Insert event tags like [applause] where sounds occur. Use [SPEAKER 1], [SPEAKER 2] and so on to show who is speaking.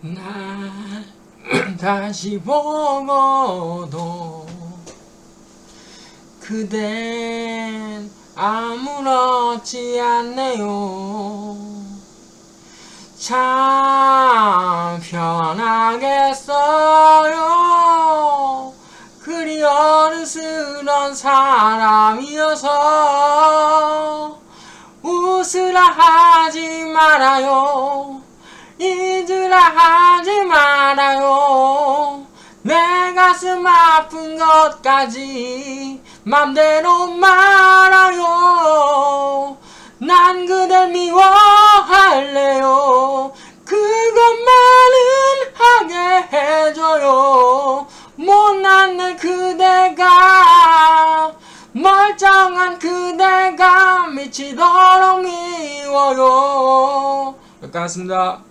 [SPEAKER 1] 날 [clears throat] 다시 보고도 그댄 아무렇지 않네요. 참 편하겠어요. 그리 어른스런 사람이어서 웃으라 하지 말아요. 잊으라 하지 가슴 아픈 것까지 맘대로 말아요. 난 그댈 미워할래요. 그것만은 하게 해줘요. 못난 내 그대가 멀쩡한 그대가 미치도록 미워요. 여기까지 하겠습니다